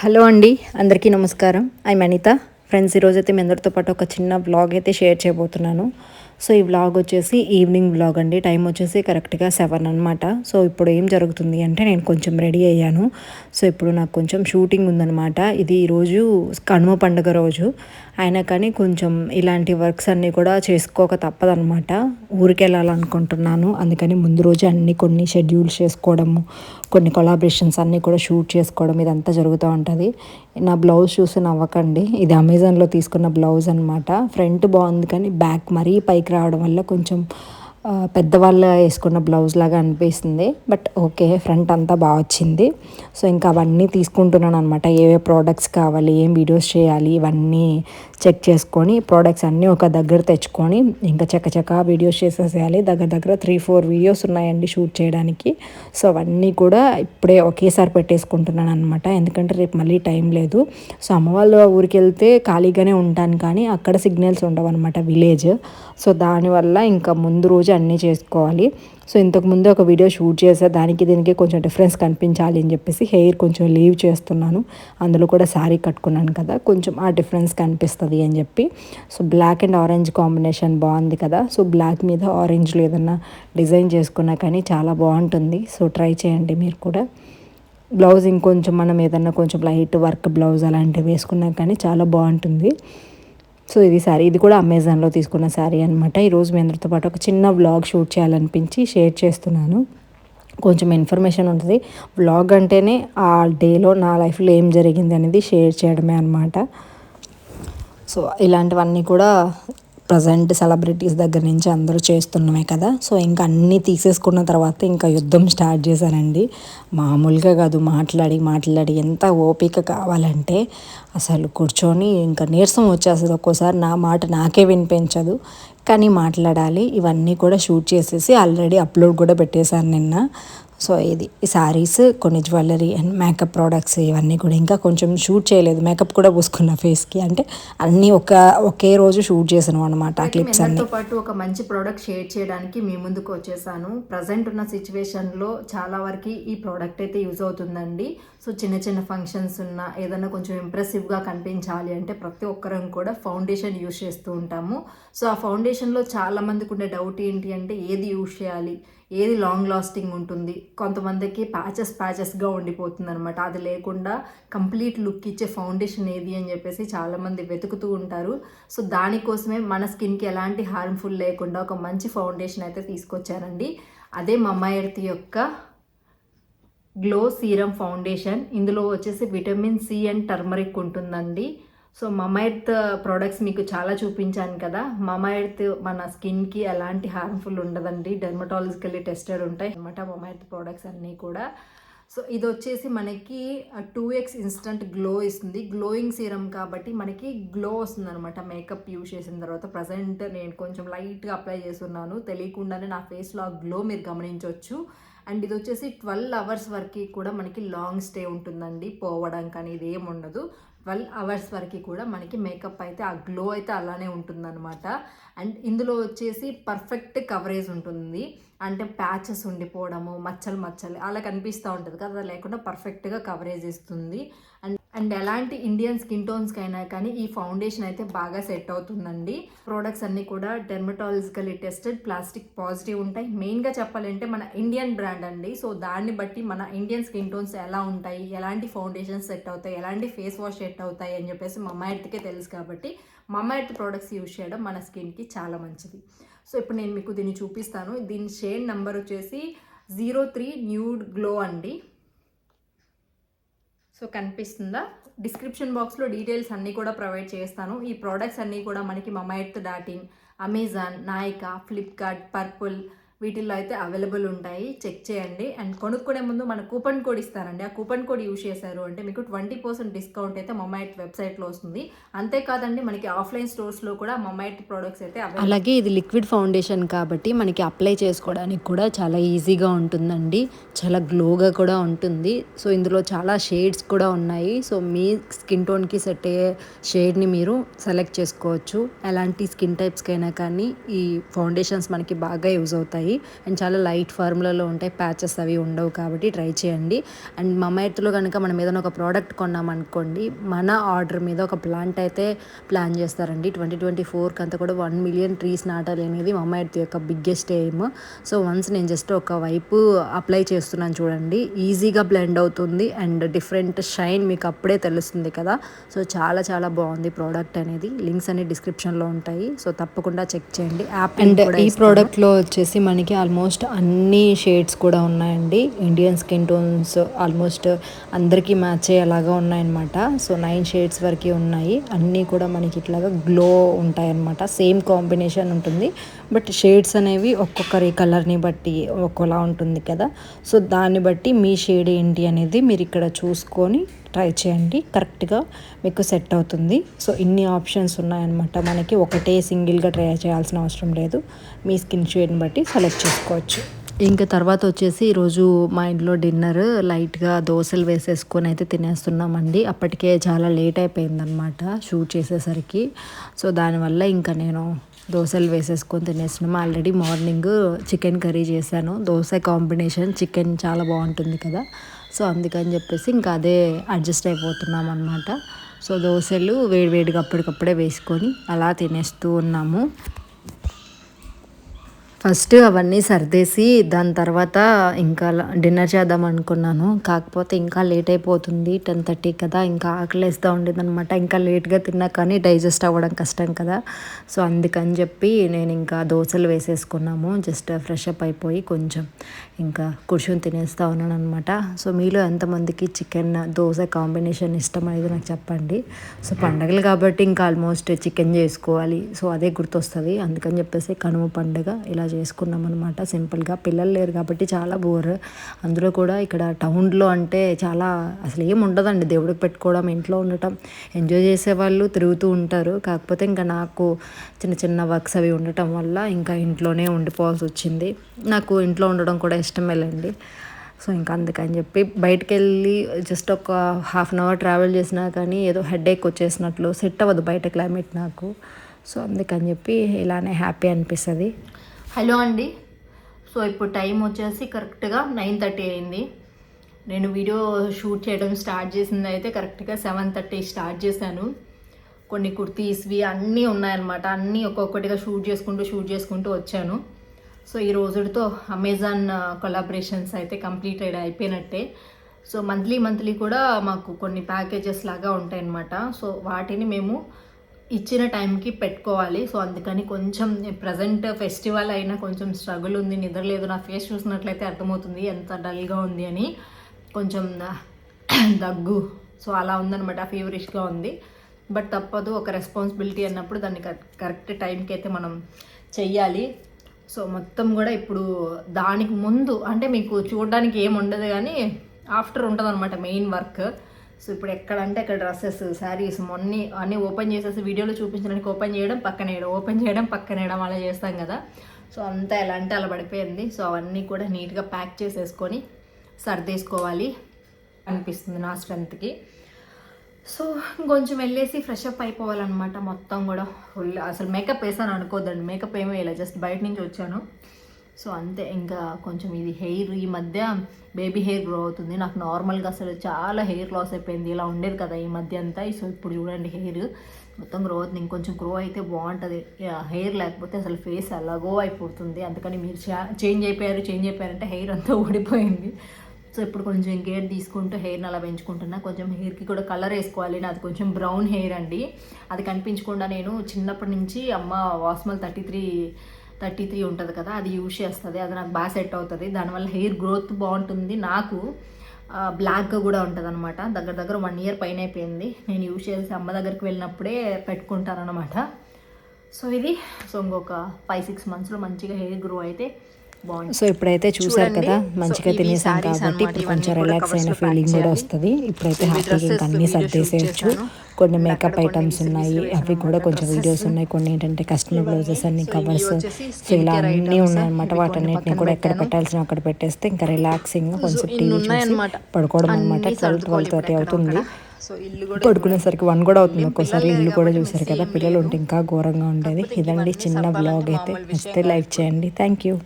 Hello అండి అందరికీ నమస్కారం. ఐ అనిత ఫ్రెండ్స్ ఈరోజైతే మీ అందరితో పాటు ఒక చిన్న బ్లాగ్ అయితే షేర్ చేయబోతున్నాను. సో ఈ వ్లాగ్ వచ్చేసి ఈవినింగ్ వ్లాగ్ అండి. టైం వచ్చేసి కరెక్ట్గా సెవెన్ అనమాట సో ఇప్పుడు ఏం జరుగుతుంది అంటే నేను కొంచెం రెడీ అయ్యాను. సో ఇప్పుడు నాకు కొంచెం షూటింగ్ ఉందనమాట ఇది ఈరోజు కనుమ పండుగ రోజు. అయినా కానీ కొంచెం ఇలాంటి వర్క్స్ అన్నీ కూడా చేసుకోక తప్పదనమాట ఊరికి వెళ్ళాలనుకుంటున్నాను. అందుకని ముందు రోజు అన్ని కొన్ని షెడ్యూల్స్ చేసుకోవడము కొన్ని కొలాబరేషన్స్ అన్నీ కూడా షూట్ చేసుకోవడం ఇదంతా జరుగుతూ ఉంటుంది. నా బ్లౌజ్ చూసి నవ్వకండి. ఇది అమెజాన్లో తీసుకున్న బ్లౌజ్ అనమాట ఫ్రంట్ బాగుంది కానీ బ్యాక్ మరీ పైకి రావడం వల్ల కొంచెం పెద్దవాళ్ళు వేసుకున్న బ్లౌజ్ లాగా అనిపిస్తుంది. బట్ ఓకే ఫ్రంట్ అంతా బాగా వచ్చింది. సో ఇంకా అవన్నీ తీసుకుంటున్నాను అనమాట ఏవే ప్రోడక్ట్స్ కావాలి ఏం వీడియోస్ చేయాలి ఇవన్నీ చెక్ చేసుకొని ప్రోడక్ట్స్ అన్నీ ఒక దగ్గర తెచ్చుకొని ఇంకా చక్కచక్క వీడియోస్ చేసేసేయాలి. దగ్గర దగ్గర త్రీ ఫోర్ వీడియోస్ ఉన్నాయండి షూట్ చేయడానికి. సో అవన్నీ కూడా ఇప్పుడే ఒకేసారి పెట్టేసుకుంటున్నాను అనమాట ఎందుకంటే రేపు మళ్ళీ టైం లేదు. సో అమ్మ వాళ్ళ ఊరికి వెళ్తే ఖాళీగానే ఉంటాను కానీ అక్కడ సిగ్నల్స్ ఉండవు అనమాట విలేజ్. సో దానివల్ల ఇంకా ముందు రోజు అన్నీ చేసుకోవాలి. సో ఇంతకుముందు ఒక వీడియో షూట్ చేసా దానికి దీనికి కొంచెం డిఫరెన్స్ కనిపించాలి అని చెప్పేసి హెయిర్ కొంచెం లీవ్ చేస్తున్నాను. అందులో కూడా శారీ కట్టుకున్నాను కదా కొంచెం ఆ డిఫరెన్స్ కనిపిస్తుంది అని చెప్పి. So black and orange combination బాగుంది కదా సో బ్లాక్ మీద ఆరెంజ్లో ఏదన్నా డిజైన్ చేసుకున్నా కానీ చాలా బాగుంటుంది. సో ట్రై చేయండి మీరు కూడా. బ్లౌజ్ ఇంకొంచెం మనం ఏదన్నా కొంచెం లైట్ వర్క్ బ్లౌజ్ అలాంటివి వేసుకున్నా కానీ చాలా బాగుంటుంది. సో ఇది శారీ ఇది కూడా అమెజాన్లో తీసుకున్న శారీ అనమాట ఈరోజు మీ అందరితో పాటు ఒక చిన్న వ్లాగ్ షూట్ చేయాలనిపించి షేర్ చేస్తున్నాను. కొంచెం ఇన్ఫర్మేషన్ ఉంటుంది. వ్లాగ్ అంటేనే ఆ డేలో నా లైఫ్లో ఏం జరిగింది అనేది షేర్ చేయడమే అనమాట సో ఇలాంటివన్నీ కూడా ప్రజెంట్ సెలబ్రిటీస్ దగ్గర నుంచి అందరూ చేస్తున్నమే కదా. సో ఇంకా అన్నీ తీసేసుకున్న తర్వాత ఇంకా యుద్ధం స్టార్ట్ చేశానండి. మామూలుగా కాదు మాట్లాడి మాట్లాడి ఎంత ఓపిక కావాలంటే అసలు కూర్చొని ఇంకా నీరసం వచ్చేస్తుంది ఒక్కోసారి. నా మాట నాకే వినిపించదు. కానీ మాట్లాడాలి. ఇవన్నీ కూడా షూట్ చేసేసి ఆల్రెడీ అప్లోడ్ కూడా పెట్టేశాను నిన్న. సో ఇది ఈ శారీస్ కొన్ని జ్యువెలరీ అండ్ మేకప్ ప్రోడక్ట్స్ ఇవన్నీ కూడా ఇంకా కొంచెం షూట్ చేయలేదు. మేకప్ కూడా పూసుకున్న ఫేస్కి అంటే అన్నీ ఒక ఒకే రోజు షూట్ చేసాను అనమాట క్లిప్స్ అన్ని. పాటు ఒక మంచి ప్రోడక్ట్ షేర్ చేయడానికి మీ ముందుకు వచ్చేసాను. ప్రజెంట్ ఉన్న సిచ్యువేషన్లో చాలా వరకు ఈ ప్రోడక్ట్ అయితే యూజ్ అవుతుందండి. సో చిన్న చిన్న ఫంక్షన్స్ ఉన్న ఏదైనా కొంచెం ఇంప్రెసివ్గా కనిపించాలి అంటే ప్రతి ఒక్కరం కూడా ఫౌండేషన్ యూజ్ చేస్తూ ఉంటాము. సో ఆ ఫౌండేషన్లో చాలా మందికి ఉండే డౌట్ ఏంటి అంటే ఏది యూజ్ చేయాలి? ఏది లాంగ్ లాస్టింగ్ ఉంటుంది కొంతమందికి ప్యాచెస్ ప్యాచెస్గా ఉండిపోతుంది అనమాట అది లేకుండా కంప్లీట్ లుక్ ఇచ్చే ఫౌండేషన్ ఏది అని చెప్పేసి చాలామంది వెతుకుతూ ఉంటారు. సో దానికోసమే మన స్కిన్కి ఎలాంటి హార్మ్ఫుల్ లేకుండా ఒక మంచి ఫౌండేషన్ అయితే తీసుకొచ్చారండి. అదే మమ్మ ఎర్త్ యొక్క గ్లో సీరం ఫౌండేషన్ ఇందులో వచ్చేసి విటమిన్ సి అండ్ టర్మరిక్ ఉంటుందండి. సో మమైర్త్ ప్రోడక్ట్స్ uh, మీకు చాలా చూపించాను కదా. మమైర్త్ మన స్కిన్కి ఎలాంటి హార్మ్ఫుల్ ఉండదండి. డెర్మటాలజికల్లీ టెస్టెడ్ ఉంటాయి. అనమాట మమైర్త్ ప్రోడక్ట్స్ అన్నీ కూడా. సో ఇది వచ్చేసి మనకి టూ ఎక్స్ ఇన్స్టంట్ గ్లో ఇస్తుంది. గ్లోయింగ్ సీరం కాబట్టి మనకి గ్లో వస్తుంది అనమాట మేకప్ యూజ్ చేసిన తర్వాత ప్రజెంట్ నేను కొంచెం లైట్గా అప్లై చేస్తున్నాను. తెలియకుండానే నా ఫేస్లో ఆ గ్లో మీరు గమనించవచ్చు అండ్ ఇది వచ్చేసి ట్వెల్వ్ అవర్స్ వరకు కూడా మనకి లాంగ్ స్టే ఉంటుందండి. పోవడం కానీ ఇది ఏమి ఉండదు. ట్వెల్వ్ అవర్స్ వరకు కూడా మనకి మేకప్ అయితే ఆ గ్లో అయితే అలానే ఉంటుందన్నమాట. అండ్ ఇందులో వచ్చేసి పర్ఫెక్ట్ కవరేజ్ ఉంటుంది. అంటే ప్యాచెస్ ఉండిపోవడము మచ్చలు మచ్చలు అలా కనిపిస్తూ ఉంటుంది కదా లేకుండా పర్ఫెక్ట్గా కవరేజ్ ఇస్తుంది. అండ్ అండ్ ఎలాంటి ఇండియన్ స్కిన్ టోన్స్కి అయినా కానీ ఈ ఫౌండేషన్ అయితే బాగా సెట్ అవుతుందండి. ప్రోడక్ట్స్ అన్నీ కూడా డెర్మటాలజికలీ టెస్టెడ్ ప్లాస్టిక్ పాజిటివ్ ఉంటాయి. మెయిన్గా చెప్పాలంటే మన ఇండియన్ బ్రాండ్ అండి. సో దాన్ని బట్టి మన ఇండియన్ స్కిన్ టోన్స్ ఎలా ఉంటాయి ఎలాంటి ఫౌండేషన్స్ సెట్ అవుతాయి ఎలాంటి ఫేస్ వాష్ సెట్ అవుతాయి అని చెప్పేసి మా ఎర్త్కే తెలుసు కాబట్టి మా ఎర్త్ ప్రోడక్ట్స్ యూజ్ చేయడం మన స్కిన్కి చాలా మంచిది. సో ఇప్పుడు నేను మీకు దీన్ని చూపిస్తాను. దీని షేడ్ నెంబర్ వచ్చేసి జీరో త్రీ న్యూడ్ గ్లో అండి. సో కనిపిస్తుందా? డిస్క్రిప్షన్ బాక్స్లో డీటెయిల్స్ అన్నీ కూడా ప్రొవైడ్ చేస్తాను. ఈ ప్రోడక్ట్స్ అన్నీ కూడా మనకి mama dot in Amazon Nykaa Flipkart Purplle వీటిల్లో అయితే అవైలబుల్ ఉంటాయి. చెక్ చేయండి. అండ్ కొనుక్కునే ముందు మన కూపన్ కోడ్ ఇస్తారండి. ఆ కూపన్ కోడ్ యూజ్ చేశారు అంటే మీకు ట్వంటీ పర్సెంట్ డిస్కౌంట్ అయితే మొమైట్ వెబ్సైట్లో వస్తుంది. అంతేకాదండి మనకి ఆఫ్లైన్ స్టోర్స్లో కూడా మొమైట్ ప్రోడక్ట్స్ అయితే అలాగే ఇది లిక్విడ్ ఫౌండేషన్ కాబట్టి మనకి అప్లై చేసుకోవడానికి కూడా చాలా ఈజీగా ఉంటుందండి. చాలా గ్లోగా కూడా ఉంటుంది. సో ఇందులో చాలా షేడ్స్ కూడా ఉన్నాయి. సో మీ స్కిన్ టోన్కి సెట్ అయ్యే షేడ్ని మీరు సెలెక్ట్ చేసుకోవచ్చు. ఎలాంటి స్కిన్ టైప్స్కైనా కానీ ఈ ఫౌండేషన్స్ మనకి బాగా యూజ్ అవుతాయి. ఉంటాయి. అండ్ చాలా లైట్ ఫార్ములాలో ఉంటాయి. ప్యాచెస్ అవి ఉండవు కాబట్టి ట్రై చేయండి. అండ్ మమ్మ కనుక మనం ఏదైనా ఒక ప్రోడక్ట్ కొన్నామనుకోండి మన ఆర్డర్ మీద ఒక ప్లాంట్ అయితే ప్లాన్ చేస్తారండి. ట్వంటీ ట్వంటీ ఫోర్కి అంతా కూడా వన్ మిలియన్ ట్రీస్ నాటాలి అనేది మమ్మ యొక్క బిగ్గెస్ట్ ఎయిమ్. సో వన్స్ నేను జస్ట్ ఒక వైపు అప్లై చేస్తున్నాను చూడండి. ఈజీగా బ్లెండ్ అవుతుంది అండ్ డిఫరెంట్ షైన్ మీకు అప్పుడే తెలుస్తుంది కదా. సో చాలా చాలా బాగుంది ప్రోడక్ట్ అనేది. లింక్స్ అన్ని డిస్క్రిప్షన్లో ఉంటాయి. సో తప్పకుండా చెక్ చేయండి. యాప్ అండ్ ఈ ప్రోడక్ట్లో వచ్చేసి మనకి ఆల్మోస్ట్ అన్ని షేడ్స్ కూడా ఉన్నాయండి. ఇండియన్ స్కిన్ టోన్స్ ఆల్మోస్ట్ అందరికీ మ్యాచ్ అయ్యేలాగా ఉన్నాయన్నమాట. సో నైన్ షేడ్స్ వరకు ఉన్నాయి. అన్నీ కూడా మనకి ఇట్లాగా గ్లో ఉంటాయన్నమాట. సేమ్ కాంబినేషన్ ఉంటుంది. బట్ షేడ్స్ అనేవి ఒక్కొక్కరి కలర్ని బట్టి ఒక్కోలా ఉంటుంది కదా. సో దాన్ని బట్టి మీ షేడ్ ఏంటి అనేది మీరు ఇక్కడ చూసుకొని ట్రై చేయండి. కరెక్ట్గా మీకు సెట్ అవుతుంది. సో ఇన్ని ఆప్షన్స్ ఉన్నాయన్నమాట. మనకి ఒకటే సింగిల్గా ట్రై చేయాల్సిన అవసరం లేదు. మీ స్కిన్ షేడ్ని బట్టి సెలెక్ట్ చేసుకోవచ్చు. ఇంకా తర్వాత వచ్చేసి ఈరోజు మా ఇంట్లో డిన్నర్ లైట్గా దోశలు వేసేసుకొని అయితే తినేస్తున్నామండి. అప్పటికే చాలా లేట్ అయిపోయిందనమాట షూట్ చేసేసరికి. సో దానివల్ల ఇంకా నేను దోశలు వేసేసుకొని తినేస్తున్నాము ఆల్రెడీ మార్నింగ్ చికెన్ కర్రీ చేశాను. దోశ కాంబినేషన్ చికెన్ చాలా బాగుంటుంది కదా. సో అందుకని చెప్పేసి ఇంకా అదే అడ్జస్ట్ అయిపోతున్నాం అనమాట సో దోశలు వేడివేడిగా అప్పటికప్పుడే వేసుకొని అలా తినేస్తూ ఉన్నాము. ఫస్ట్ అవన్నీ సర్దేసి దాని తర్వాత ఇంకా డిన్నర్ చేద్దాం అనుకున్నాను. కాకపోతే ఇంకా లేట్ అయిపోతుంది. టెన్ థర్టీ కదా ఇంకా ఆకలేస్తూ ఉండేది అనమాట ఇంకా లేట్గా తిన్నా కానీ డైజెస్ట్ అవ్వడం కష్టం కదా. సో అందుకని చెప్పి నేను ఇంకా దోశలు వేసేసుకున్నాము. జస్ట్ ఫ్రెష్ అప్ అయిపోయి కొంచెం ఇంకా కూర్చొని తినేస్తూ ఉన్నాను అనమాట సో మీలో ఎంతమందికి చికెన్ దోశ కాంబినేషన్ ఇష్టం అనేది నాకు చెప్పండి. సో పండగలు కాబట్టి ఇంకా ఆల్మోస్ట్ చికెన్ చేసుకోవాలి. సో అదే గుర్తొస్తుంది. అందుకని చెప్పేసి కనుమ పండుగ ఇలా చేసుకున్నాం అనమాట సింపుల్గా పిల్లలు లేరు కాబట్టి చాలా బోర్. అందులో కూడా ఇక్కడ టౌన్లో అంటే చాలా అసలు ఏం ఉండదండి. దేవుడికి పెట్టుకోవడం ఇంట్లో ఉండటం ఎంజాయ్ చేసేవాళ్ళు తిరుగుతూ ఉంటారు. కాకపోతే ఇంకా నాకు చిన్న చిన్న వర్క్స్ అవి ఉండటం వల్ల ఇంకా ఇంట్లోనే ఉండిపోవాల్సి వచ్చింది. నాకు ఇంట్లో ఉండడం కూడా ఇష్టమేలేండి. సో ఇంకా అందుకని చెప్పి బయటకు వెళ్ళి జస్ట్ ఒక హాఫ్ అన్ అవర్ ట్రావెల్ చేసినా కానీ ఏదో హెడేక్ వచ్చేసినట్లు సెట్ అవ్వదు బయట క్లైమేట్ నాకు. సో అందుకని చెప్పి ఇలానే హ్యాపీ అనిపిస్తుంది. హలో అండి. సో ఇప్పుడు టైం వచ్చేసి కరెక్ట్గా నైన్ థర్టీ అయింది. నేను వీడియో షూట్ చేయడం స్టార్ట్ చేసింది అయితే కరెక్ట్గా సెవెన్ థర్టీ స్టార్ట్ చేశాను. కొన్ని కుర్తీస్వి అన్నీ ఉన్నాయన్నమాట. అన్నీ ఒక్కొక్కటిగా షూట్ చేసుకుంటూ షూట్ చేసుకుంటూ వచ్చాను. సో ఈ రోజుతో అమెజాన్ కొలాబరేషన్స్ అయితే కంప్లీట్ అయిపోయినట్టే. సో మంత్లీ మంత్లీ కూడా మాకు కొన్ని ప్యాకేజెస్ లాగా ఉంటాయన్నమాట. సో వాటిని మేము ఇచ్చిన టైంకి పెట్టుకోవాలి. సో అందుకని కొంచెం ప్రజెంట్ ఫెస్టివల్ అయినా కొంచెం స్ట్రగుల్ ఉంది నిద్రలేదు నా ఫేస్ చూసినట్లయితే అర్థమవుతుంది ఎంత డల్గా ఉంది అని. కొంచెం uh, దగ్గు. సో అలా ఉందనమాట ఫీవరిష్గా ఉంది. బట్ తప్పదు ఒక రెస్పాన్సిబిలిటీ అన్నప్పుడు దాన్ని కరెక్ట్ టైంకి అయితే మనం చెయ్యాలి. సో మొత్తం కూడా ఇప్పుడు దానికి ముందు అంటే మీకు చూడడానికి ఏముండదు ఉండదు కానీ ఆఫ్టర్ ఉంటుంది అనమాట మెయిన్ వర్క్. సో ఇప్పుడు ఎక్కడంటే అక్కడ డ్రెస్సెస్ శారీస్ మొన్నీ అన్నీ ఓపెన్ చేసేసి వీడియోలో చూపించడానికి ఓపెన్ చేయడం పక్కన వేయడం ఓపెన్ చేయడం పక్కన వేయడం అలా చేస్తాం కదా. సో అంతా ఎలా అంటే అలా పడిపోయింది. సో అవన్నీ కూడా నీట్గా ప్యాక్ చేసేసుకొని సర్దేసుకోవాలి అనిపిస్తుంది నా స్ట్రెంత్కి సో కొంచెం వెళ్ళేసి ఫ్రెష్ అప్ అయిపోవాలన్నమాట మొత్తం కూడా. ఫుల్ అసలు మేకప్ వేసాను అనుకోదండి మేకప్ ఏమీ వేయలే జస్ట్ బయట నుంచి వచ్చాను. సో అంతే. ఇంకా కొంచెం ఇది హెయిర్ ఈ మధ్య బేబీ హెయిర్ గ్రో అవుతుంది. నాకు నార్మల్గా అసలు చాలా హెయిర్ లాస్ అయిపోయింది. ఇలా ఉండేది కదా ఈ మధ్య అంతా. సో ఇప్పుడు చూడండి హెయిర్ మొత్తం గ్రో అవుతుంది. ఇంకొంచెం గ్రో అయితే బాగుంటుంది. హెయిర్ లేకపోతే అసలు ఫేస్ అలాగో అయిపోతుంది. అందుకని మీరు చేంజ్ అయిపోయారు చేంజ్ అయిపోయారంటే హెయిర్ అంతా ఊడిపోయింది. సో ఇప్పుడు కొంచెం కేర్ తీసుకుంటూ హెయిర్ని అలా పెంచుకుంటున్నా. కొంచెం హెయిర్కి కూడా కలర్ వేసుకోవాలి. నాది కొంచెం బ్రౌన్ హెయిర్ అండి. అది కనిపించకుండా నేను చిన్నప్పటి నుంచి అమ్మ Vasmol thirty three thirty three ఉంటుంది కదా అది యూజ్ చేస్తుంది. అది నాకు బాగా సెట్ అవుతుంది. దానివల్ల హెయిర్ గ్రోత్ బాగుంటుంది. నాకు బ్లాక్గా కూడా ఉంటుంది అనమాట దగ్గర దగ్గర వన్ ఇయర్ పైన అయిపోయింది. నేను యూజ్ చేసి అమ్మ దగ్గరికి వెళ్ళినప్పుడే పెట్టుకుంటాను అనమాట సో ఇది సో ఇంకొక ఫైవ్ సిక్స్ మంత్స్లో మంచిగా హెయిర్ గ్రో అయితే సో ఇప్పుడైతే చూసారు కదా మంచిగా తినేసాం కాబట్టి ఇప్పుడు కొంచెం రిలాక్స్ అయిన ఫీలింగ్ కూడా వస్తుంది. ఇప్పుడైతే హ్యాపీగా ఇంకా అన్నీ సర్దేసేయచ్చు. కొన్ని మేకప్ ఐటమ్స్ ఉన్నాయి. అవి కూడా కొంచెం వీడియోస్ ఉన్నాయి. కొన్ని ఏంటంటే కస్టమర్ బ్లౌజెస్ అన్ని కవర్స్ సో ఇలా అన్నీ ఉన్నాయన్నమాట వాటన్నిటిని కూడా ఎక్కడ పెట్టాల్సిన అక్కడ పెట్టేస్తే ఇంకా రిలాక్సింగ్ కొంచెం టీవీ చూసి పడుకోవడం అనమాట ట్వెల్వ్ ట్వెల్వ్ థర్టీ అవుతుంది. పడుకునేసరికి వన్ కూడా అవుతుంది. ఒక్కోసారి ఇల్లు కూడా చూసారు కదా పిల్లలు ఉంటే ఇంకా ఘోరంగా ఉండేది. ఇదండి చిన్న బ్లాగ్ అయితే. నచ్చితే లైక్ చేయండి. Thank you